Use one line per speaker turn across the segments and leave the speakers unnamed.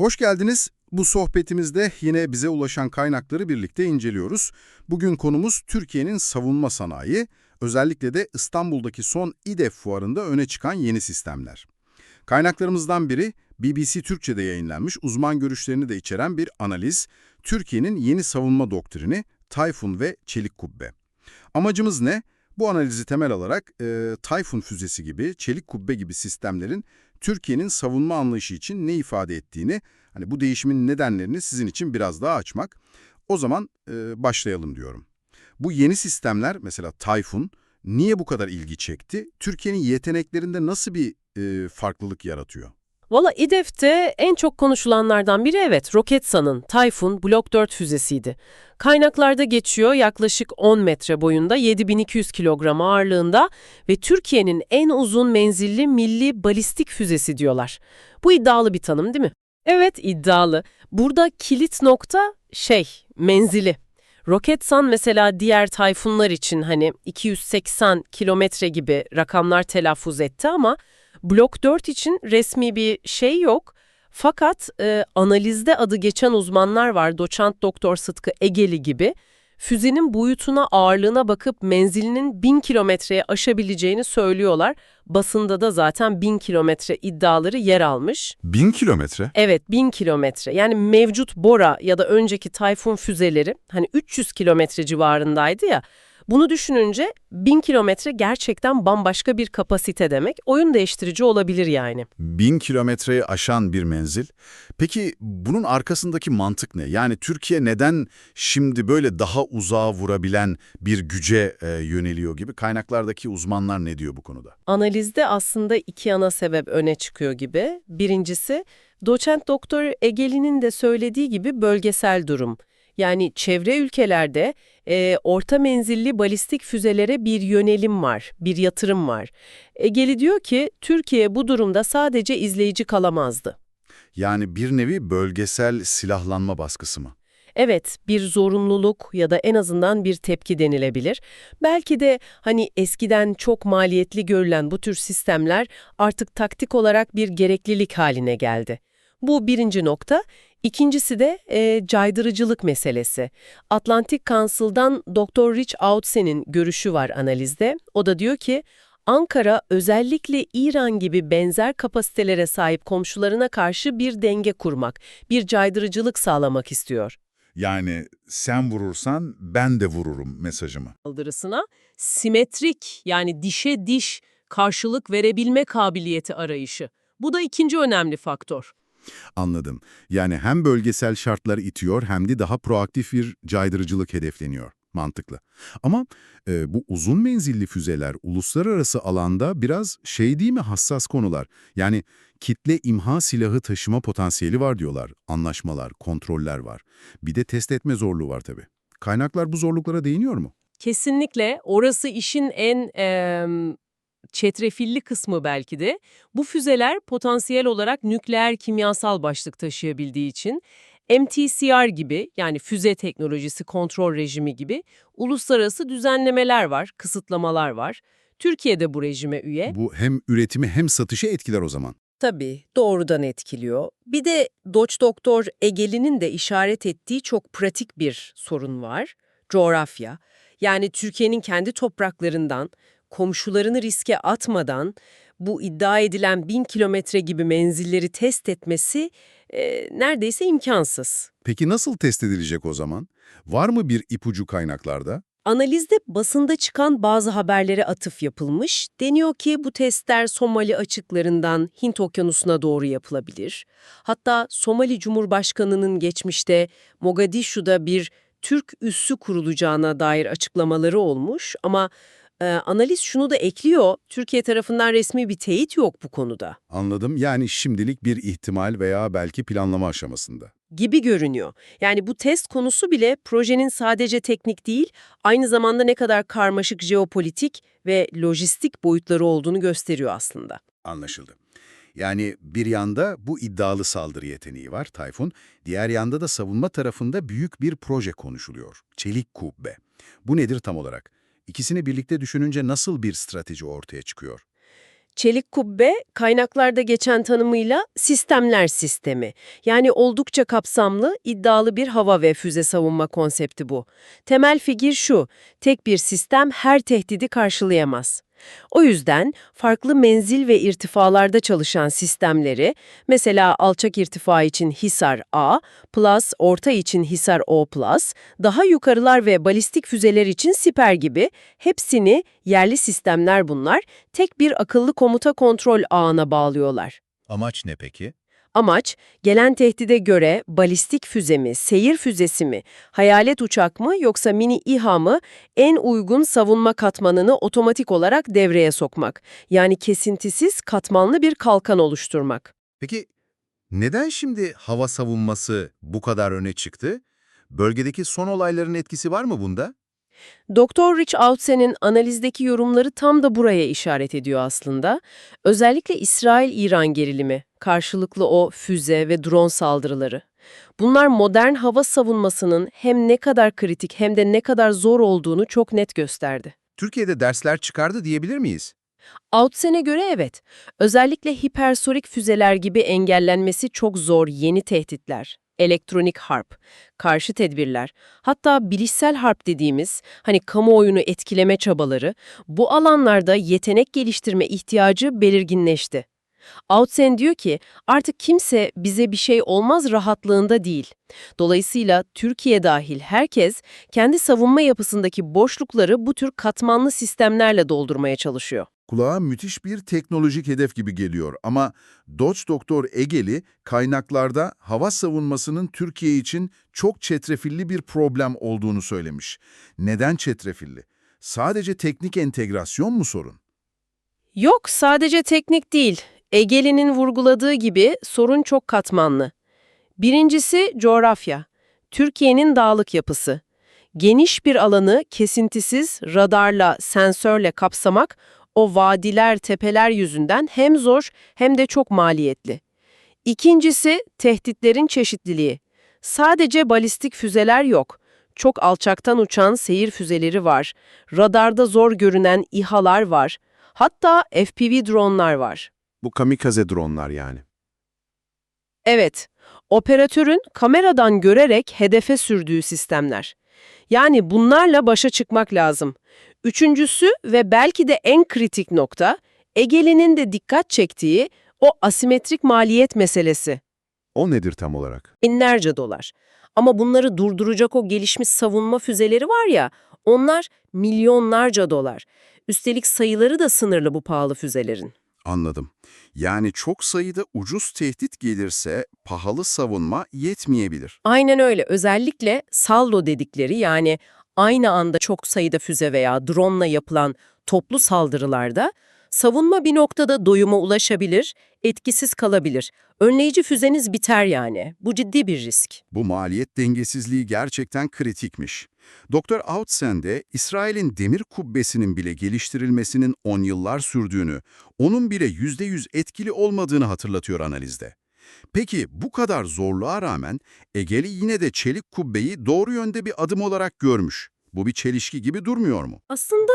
Hoş geldiniz. Bu sohbetimizde yine bize ulaşan kaynakları birlikte inceliyoruz. Bugün konumuz Türkiye'nin savunma sanayi, özellikle de İstanbul'daki son İDEF fuarında öne çıkan yeni sistemler. Kaynaklarımızdan biri BBC Türkçe'de yayınlanmış uzman görüşlerini de içeren bir analiz, Türkiye'nin yeni savunma doktrini, Tayfun ve Çelik Kubbe. Amacımız ne? Bu analizi temel alarak e, Tayfun füzesi gibi, Çelik Kubbe gibi sistemlerin Türkiye'nin savunma anlayışı için ne ifade ettiğini, hani bu değişimin nedenlerini sizin için biraz daha açmak. O zaman e, başlayalım diyorum. Bu yeni sistemler, mesela Tayfun, niye bu kadar ilgi çekti? Türkiye'nin yeteneklerinde nasıl bir e, farklılık yaratıyor?
Valla İDEF'te en çok konuşulanlardan biri evet Roketsan'ın Tayfun Block 4 füzesiydi. Kaynaklarda geçiyor yaklaşık 10 metre boyunda 7200 kilogram ağırlığında ve Türkiye'nin en uzun menzilli milli balistik füzesi diyorlar. Bu iddialı bir tanım değil mi? Evet iddialı. Burada kilit nokta şey menzili. Roketsan mesela diğer Tayfunlar için hani 280 kilometre gibi rakamlar telaffuz etti ama Blok 4 için resmi bir şey yok. Fakat e, analizde adı geçen uzmanlar var. Doçent Doktor Sıtkı Egeli gibi. Füzenin boyutuna, ağırlığına bakıp menzilinin 1000 kilometreye aşabileceğini söylüyorlar. Basında da zaten 1000 kilometre iddiaları yer almış.
Bin kilometre?
Evet 1000 kilometre. Yani mevcut Bora ya da önceki Tayfun füzeleri hani 300 kilometre civarındaydı ya. Bunu düşününce 1000 kilometre gerçekten bambaşka bir kapasite demek. Oyun değiştirici olabilir yani.
Bin kilometreyi aşan bir menzil. Peki bunun arkasındaki mantık ne? Yani Türkiye neden şimdi böyle daha uzağa vurabilen bir güce e, yöneliyor gibi? Kaynaklardaki uzmanlar ne diyor bu konuda?
Analizde aslında iki ana sebep öne çıkıyor gibi. Birincisi, doçent doktor Egeli'nin de söylediği gibi bölgesel durum. Yani çevre ülkelerde e, orta menzilli balistik füzelere bir yönelim var, bir yatırım var. Egeli diyor ki Türkiye bu durumda sadece izleyici kalamazdı.
Yani bir nevi bölgesel silahlanma baskısı mı?
Evet, bir zorunluluk ya da en azından bir tepki denilebilir. Belki de hani eskiden çok maliyetli görülen bu tür sistemler artık taktik olarak bir gereklilik haline geldi. Bu birinci nokta. İkincisi de e, caydırıcılık meselesi. Atlantic Council'dan Dr. Rich Outsen'in görüşü var analizde. O da diyor ki, Ankara özellikle İran gibi benzer kapasitelere sahip komşularına karşı bir denge kurmak, bir caydırıcılık sağlamak istiyor.
Yani sen vurursan ben de vururum mesajımı.
Saldırısına simetrik yani dişe diş karşılık verebilme kabiliyeti arayışı. Bu da ikinci önemli faktör.
Anladım. Yani hem bölgesel şartları itiyor hem de daha proaktif bir caydırıcılık hedefleniyor. Mantıklı. Ama e, bu uzun menzilli füzeler uluslararası alanda biraz şey değil mi hassas konular. Yani kitle imha silahı taşıma potansiyeli var diyorlar. Anlaşmalar, kontroller var. Bir de test etme zorluğu var tabii. Kaynaklar bu zorluklara değiniyor mu?
Kesinlikle orası işin en em, çetrefilli kısmı belki de. Bu füzeler potansiyel olarak nükleer kimyasal başlık taşıyabildiği için MTCR gibi yani füze teknolojisi kontrol rejimi gibi uluslararası düzenlemeler var, kısıtlamalar var. Türkiye'de bu rejime üye.
Bu hem üretimi hem satışı etkiler o zaman.
Tabii doğrudan etkiliyor. Bir de Doç Doktor Egeli'nin de işaret ettiği çok pratik bir sorun var. Coğrafya. Yani Türkiye'nin kendi topraklarından, komşularını riske atmadan bu iddia edilen bin kilometre gibi menzilleri test etmesi e, neredeyse imkansız.
Peki nasıl test edilecek o zaman? Var mı bir ipucu kaynaklarda?
Analizde basında çıkan bazı haberlere atıf yapılmış. Deniyor ki bu testler Somali açıklarından Hint okyanusuna doğru yapılabilir. Hatta Somali Cumhurbaşkanı'nın geçmişte Mogadishu'da bir Türk üssü kurulacağına dair açıklamaları olmuş ama e, analiz şunu da ekliyor, Türkiye tarafından resmi bir teyit yok bu konuda
Anladım. Yani şimdilik bir ihtimal veya belki planlama aşamasında.
gibi görünüyor. Yani bu test konusu bile projenin sadece teknik değil, aynı zamanda ne kadar karmaşık jeopolitik ve lojistik boyutları olduğunu gösteriyor aslında.
Anlaşıldı. Yani bir yanda bu iddialı saldırı yeteneği var Tayfun, diğer yanda da savunma tarafında büyük bir proje konuşuluyor. Çelik kubbe. Bu nedir tam olarak? İkisini birlikte düşününce nasıl bir strateji ortaya çıkıyor?
Çelik kubbe kaynaklarda geçen tanımıyla sistemler sistemi. Yani oldukça kapsamlı, iddialı bir hava ve füze savunma konsepti bu. Temel fikir şu, tek bir sistem her tehdidi karşılayamaz. O yüzden farklı menzil ve irtifalarda çalışan sistemleri, mesela alçak irtifa için Hisar A, plus orta için Hisar O+, daha yukarılar ve balistik füzeler için Siper gibi hepsini yerli sistemler bunlar, tek bir akıllı komuta kontrol ağına bağlıyorlar.
Amaç ne peki?
Amaç, gelen tehdide göre balistik füze mi, seyir füzesi mi, hayalet uçak mı yoksa mini İHA mı en uygun savunma katmanını otomatik olarak devreye sokmak. Yani kesintisiz, katmanlı bir kalkan oluşturmak.
Peki neden şimdi hava savunması bu kadar öne çıktı? Bölgedeki son olayların etkisi var mı bunda?
Dr. Rich Outsen'in analizdeki yorumları tam da buraya işaret ediyor aslında. Özellikle İsrail-İran gerilimi, karşılıklı o füze ve drone saldırıları. Bunlar modern hava savunmasının hem ne kadar kritik hem de ne kadar zor olduğunu çok net gösterdi.
Türkiye'de dersler çıkardı diyebilir miyiz?
Outsen'e göre evet. Özellikle hipersonik füzeler gibi engellenmesi çok zor yeni tehditler. Elektronik harp, karşı tedbirler, hatta bilişsel harp dediğimiz hani kamuoyunu etkileme çabaları bu alanlarda yetenek geliştirme ihtiyacı belirginleşti. Outsen diyor ki artık kimse bize bir şey olmaz rahatlığında değil. Dolayısıyla Türkiye dahil herkes kendi savunma yapısındaki boşlukları bu tür katmanlı sistemlerle doldurmaya çalışıyor.
Kulağa müthiş bir teknolojik hedef gibi geliyor ama Doç Doktor Egeli kaynaklarda hava savunmasının Türkiye için çok çetrefilli bir problem olduğunu söylemiş. Neden çetrefilli? Sadece teknik entegrasyon mu sorun?
Yok, sadece teknik değil. Egeli'nin vurguladığı gibi sorun çok katmanlı. Birincisi coğrafya. Türkiye'nin dağlık yapısı. Geniş bir alanı kesintisiz radarla, sensörle kapsamak o vadiler, tepeler yüzünden hem zor hem de çok maliyetli. İkincisi tehditlerin çeşitliliği. Sadece balistik füzeler yok. Çok alçaktan uçan seyir füzeleri var. Radarda zor görünen İHA'lar var. Hatta FPV dronlar var.
Bu kamikaze dronlar yani.
Evet, operatörün kameradan görerek hedefe sürdüğü sistemler. Yani bunlarla başa çıkmak lazım. Üçüncüsü ve belki de en kritik nokta, Egeli'nin de dikkat çektiği o asimetrik maliyet meselesi.
O nedir tam olarak?
Binlerce dolar. Ama bunları durduracak o gelişmiş savunma füzeleri var ya, onlar milyonlarca dolar. Üstelik sayıları da sınırlı bu pahalı füzelerin.
Anladım. Yani çok sayıda ucuz tehdit gelirse pahalı savunma yetmeyebilir.
Aynen öyle. Özellikle saldo dedikleri yani aynı anda çok sayıda füze veya drone'la yapılan toplu saldırılarda savunma bir noktada doyuma ulaşabilir, etkisiz kalabilir. Önleyici füzeniz biter yani. Bu ciddi bir risk.
Bu maliyet dengesizliği gerçekten kritikmiş. Dr. Outsen de İsrail'in demir kubbesinin bile geliştirilmesinin 10 yıllar sürdüğünü, onun bile %100 etkili olmadığını hatırlatıyor analizde. Peki bu kadar zorluğa rağmen Egeli yine de çelik kubbeyi doğru yönde bir adım olarak görmüş. Bu bir çelişki gibi durmuyor mu?
Aslında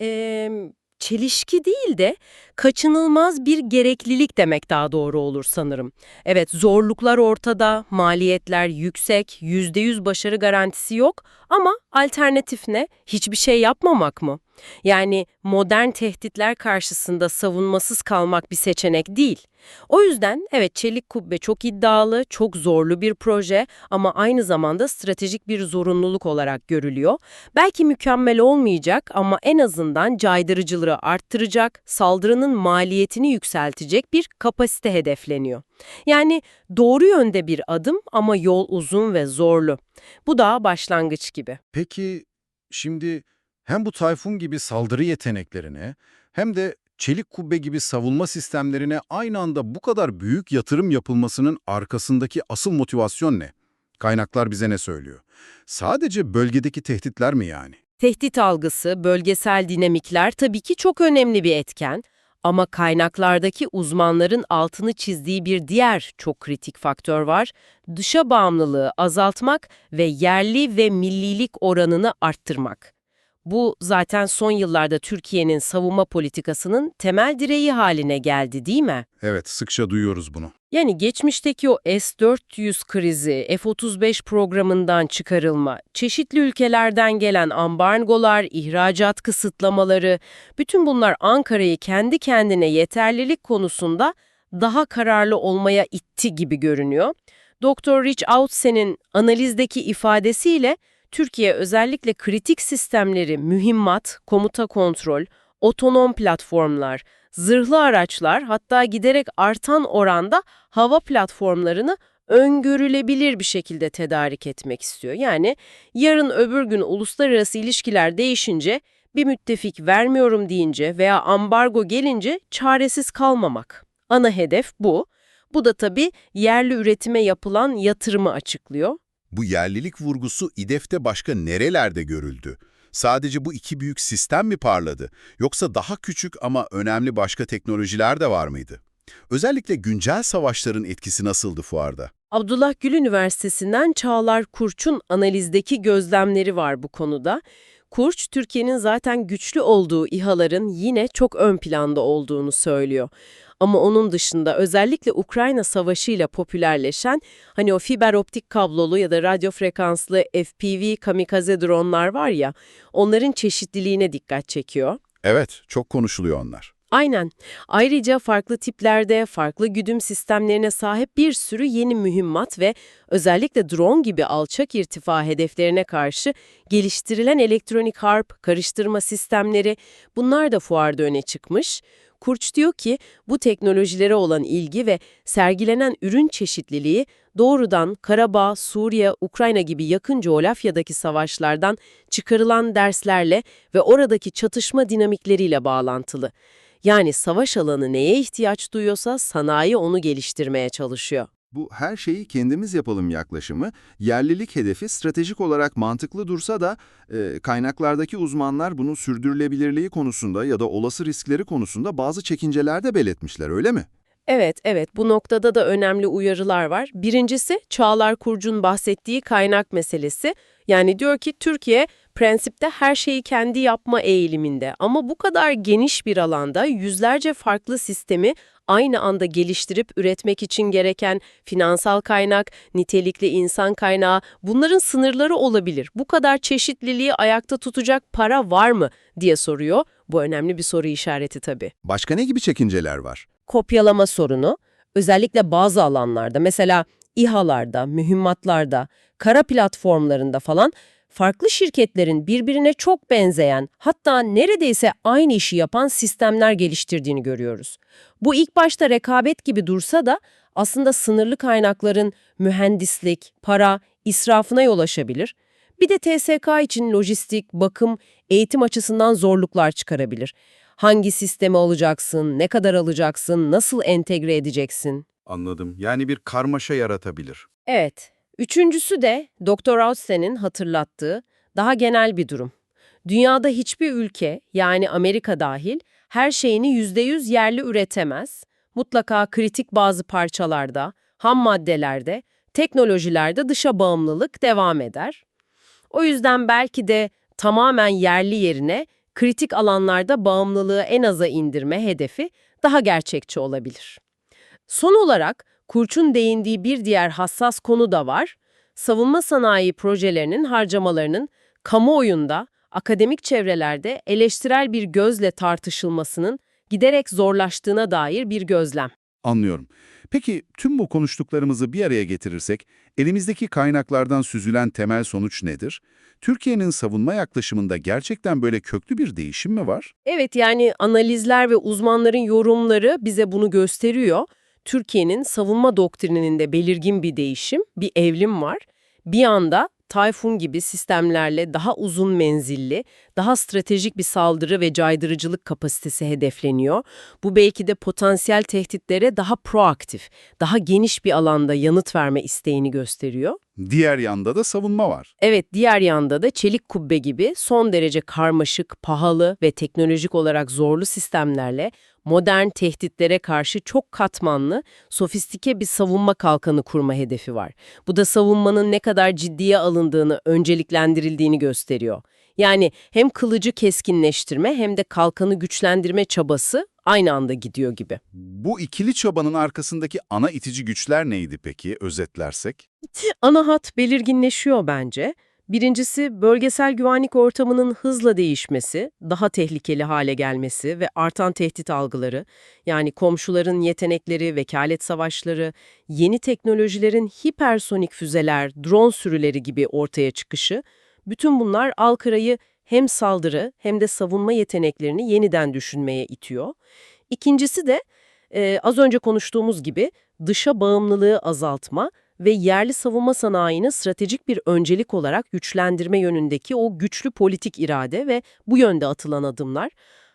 eee, çelişki değil de kaçınılmaz bir gereklilik demek daha doğru olur sanırım. Evet zorluklar ortada, maliyetler yüksek, %100 başarı garantisi yok ama alternatif ne? Hiçbir şey yapmamak mı? Yani modern tehditler karşısında savunmasız kalmak bir seçenek değil. O yüzden evet Çelik Kubbe çok iddialı, çok zorlu bir proje ama aynı zamanda stratejik bir zorunluluk olarak görülüyor. Belki mükemmel olmayacak ama en azından caydırıcılığı arttıracak, saldırının maliyetini yükseltecek bir kapasite hedefleniyor. Yani doğru yönde bir adım ama yol uzun ve zorlu. Bu daha başlangıç gibi.
Peki şimdi hem bu Tayfun gibi saldırı yeteneklerine hem de çelik kubbe gibi savunma sistemlerine aynı anda bu kadar büyük yatırım yapılmasının arkasındaki asıl motivasyon ne? Kaynaklar bize ne söylüyor? Sadece bölgedeki tehditler mi yani?
Tehdit algısı, bölgesel dinamikler tabii ki çok önemli bir etken. Ama kaynaklardaki uzmanların altını çizdiği bir diğer çok kritik faktör var. Dışa bağımlılığı azaltmak ve yerli ve millilik oranını arttırmak. Bu zaten son yıllarda Türkiye'nin savunma politikasının temel direği haline geldi değil mi?
Evet, sıkça duyuyoruz bunu.
Yani geçmişteki o S-400 krizi, F-35 programından çıkarılma, çeşitli ülkelerden gelen ambargolar, ihracat kısıtlamaları, bütün bunlar Ankara'yı kendi kendine yeterlilik konusunda daha kararlı olmaya itti gibi görünüyor. Dr. Rich Outsen'in analizdeki ifadesiyle Türkiye özellikle kritik sistemleri, mühimmat, komuta kontrol, otonom platformlar, zırhlı araçlar hatta giderek artan oranda hava platformlarını öngörülebilir bir şekilde tedarik etmek istiyor. Yani yarın öbür gün uluslararası ilişkiler değişince bir müttefik vermiyorum deyince veya ambargo gelince çaresiz kalmamak. Ana hedef bu. Bu da tabii yerli üretime yapılan yatırımı açıklıyor.
Bu yerlilik vurgusu İDEF'te başka nerelerde görüldü? Sadece bu iki büyük sistem mi parladı? Yoksa daha küçük ama önemli başka teknolojiler de var mıydı? Özellikle güncel savaşların etkisi nasıldı fuarda?
Abdullah Gül Üniversitesi'nden Çağlar Kurç'un analizdeki gözlemleri var bu konuda. Kurç, Türkiye'nin zaten güçlü olduğu İHA'ların yine çok ön planda olduğunu söylüyor. Ama onun dışında özellikle Ukrayna Savaşı ile popülerleşen hani o fiber optik kablolu ya da radyo frekanslı FPV kamikaze dronlar var ya, onların çeşitliliğine dikkat çekiyor.
Evet, çok konuşuluyor onlar.
Aynen. Ayrıca farklı tiplerde, farklı güdüm sistemlerine sahip bir sürü yeni mühimmat ve özellikle drone gibi alçak irtifa hedeflerine karşı geliştirilen elektronik harp, karıştırma sistemleri bunlar da fuarda öne çıkmış. Kurç diyor ki bu teknolojilere olan ilgi ve sergilenen ürün çeşitliliği doğrudan Karabağ, Suriye, Ukrayna gibi yakın coğrafyadaki savaşlardan çıkarılan derslerle ve oradaki çatışma dinamikleriyle bağlantılı. Yani savaş alanı neye ihtiyaç duyuyorsa sanayi onu geliştirmeye çalışıyor.
Bu her şeyi kendimiz yapalım yaklaşımı, yerlilik hedefi stratejik olarak mantıklı dursa da e, kaynaklardaki uzmanlar bunun sürdürülebilirliği konusunda ya da olası riskleri konusunda bazı çekinceler de belirtmişler öyle mi?
Evet, evet. Bu noktada da önemli uyarılar var. Birincisi, Çağlar Kurcun bahsettiği kaynak meselesi. Yani diyor ki Türkiye prensipte her şeyi kendi yapma eğiliminde ama bu kadar geniş bir alanda yüzlerce farklı sistemi aynı anda geliştirip üretmek için gereken finansal kaynak, nitelikli insan kaynağı bunların sınırları olabilir. Bu kadar çeşitliliği ayakta tutacak para var mı diye soruyor. Bu önemli bir soru işareti tabii
Başka ne gibi çekinceler var?
kopyalama sorunu özellikle bazı alanlarda mesela İHA'larda, mühimmatlarda, kara platformlarında falan farklı şirketlerin birbirine çok benzeyen hatta neredeyse aynı işi yapan sistemler geliştirdiğini görüyoruz. Bu ilk başta rekabet gibi dursa da aslında sınırlı kaynakların mühendislik, para, israfına yol açabilir. Bir de TSK için lojistik, bakım, eğitim açısından zorluklar çıkarabilir. Hangi sistemi alacaksın, ne kadar alacaksın, nasıl entegre edeceksin?
Anladım. Yani bir karmaşa yaratabilir.
Evet. Üçüncüsü de Dr. Outsen'in hatırlattığı daha genel bir durum. Dünyada hiçbir ülke, yani Amerika dahil, her şeyini %100 yerli üretemez. Mutlaka kritik bazı parçalarda, ham maddelerde, teknolojilerde dışa bağımlılık devam eder. O yüzden belki de tamamen yerli yerine kritik alanlarda bağımlılığı en aza indirme hedefi daha gerçekçi olabilir. Son olarak Kurç'un değindiği bir diğer hassas konu da var. Savunma sanayi projelerinin harcamalarının kamuoyunda, akademik çevrelerde eleştirel bir gözle tartışılmasının giderek zorlaştığına dair bir gözlem.
Anlıyorum. Peki tüm bu konuştuklarımızı bir araya getirirsek, elimizdeki kaynaklardan süzülen temel sonuç nedir? Türkiye'nin savunma yaklaşımında gerçekten böyle köklü bir değişim mi var?
Evet yani analizler ve uzmanların yorumları bize bunu gösteriyor. Türkiye'nin savunma doktrininde belirgin bir değişim, bir evrim var. Bir anda Tayfun gibi sistemlerle daha uzun menzilli, daha stratejik bir saldırı ve caydırıcılık kapasitesi hedefleniyor. Bu belki de potansiyel tehditlere daha proaktif, daha geniş bir alanda yanıt verme isteğini gösteriyor.
Diğer yanda da savunma var.
Evet, diğer yanda da çelik kubbe gibi son derece karmaşık, pahalı ve teknolojik olarak zorlu sistemlerle modern tehditlere karşı çok katmanlı, sofistike bir savunma kalkanı kurma hedefi var. Bu da savunmanın ne kadar ciddiye alındığını, önceliklendirildiğini gösteriyor. Yani hem kılıcı keskinleştirme hem de kalkanı güçlendirme çabası aynı anda gidiyor gibi.
Bu ikili çabanın arkasındaki ana itici güçler neydi peki özetlersek?
Ana hat belirginleşiyor bence. Birincisi bölgesel güvenlik ortamının hızla değişmesi, daha tehlikeli hale gelmesi ve artan tehdit algıları, yani komşuların yetenekleri, vekalet savaşları, yeni teknolojilerin hipersonik füzeler, drone sürüleri gibi ortaya çıkışı, bütün bunlar Alkıra'yı hem saldırı hem de savunma yeteneklerini yeniden düşünmeye itiyor. İkincisi de e, az önce konuştuğumuz gibi dışa bağımlılığı azaltma ve yerli savunma sanayini stratejik bir öncelik olarak güçlendirme yönündeki o güçlü politik irade ve bu yönde atılan adımlar.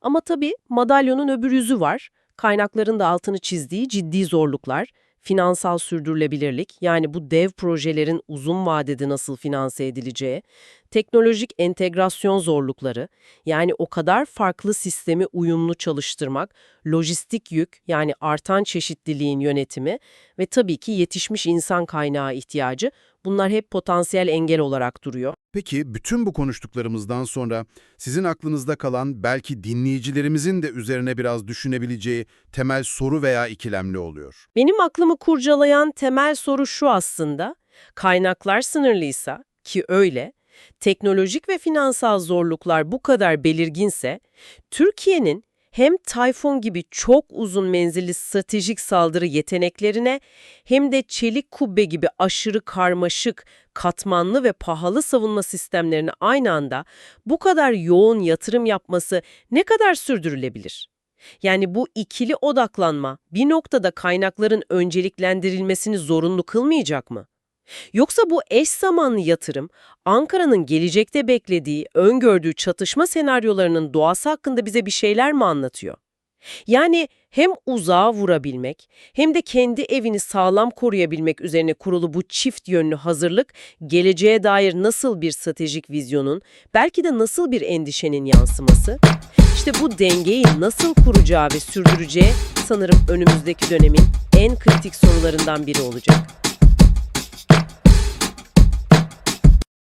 Ama tabii madalyonun öbür yüzü var. Kaynakların da altını çizdiği ciddi zorluklar, finansal sürdürülebilirlik, yani bu dev projelerin uzun vadede nasıl finanse edileceği, teknolojik entegrasyon zorlukları, yani o kadar farklı sistemi uyumlu çalıştırmak, lojistik yük, yani artan çeşitliliğin yönetimi ve tabii ki yetişmiş insan kaynağı ihtiyacı, bunlar hep potansiyel engel olarak duruyor.
Peki bütün bu konuştuklarımızdan sonra sizin aklınızda kalan belki dinleyicilerimizin de üzerine biraz düşünebileceği temel soru veya ikilemli oluyor.
Benim aklımı kurcalayan temel soru şu aslında, kaynaklar sınırlıysa, ki öyle, teknolojik ve finansal zorluklar bu kadar belirginse, Türkiye'nin hem Tayfun gibi çok uzun menzilli stratejik saldırı yeteneklerine hem de çelik kubbe gibi aşırı karmaşık, katmanlı ve pahalı savunma sistemlerine aynı anda bu kadar yoğun yatırım yapması ne kadar sürdürülebilir? Yani bu ikili odaklanma bir noktada kaynakların önceliklendirilmesini zorunlu kılmayacak mı? Yoksa bu eş zamanlı yatırım, Ankara'nın gelecekte beklediği, öngördüğü çatışma senaryolarının doğası hakkında bize bir şeyler mi anlatıyor? Yani hem uzağa vurabilmek hem de kendi evini sağlam koruyabilmek üzerine kurulu bu çift yönlü hazırlık, geleceğe dair nasıl bir stratejik vizyonun, belki de nasıl bir endişenin yansıması? İşte bu dengeyi nasıl kuracağı ve sürdüreceği sanırım önümüzdeki dönemin en kritik sorularından biri olacak.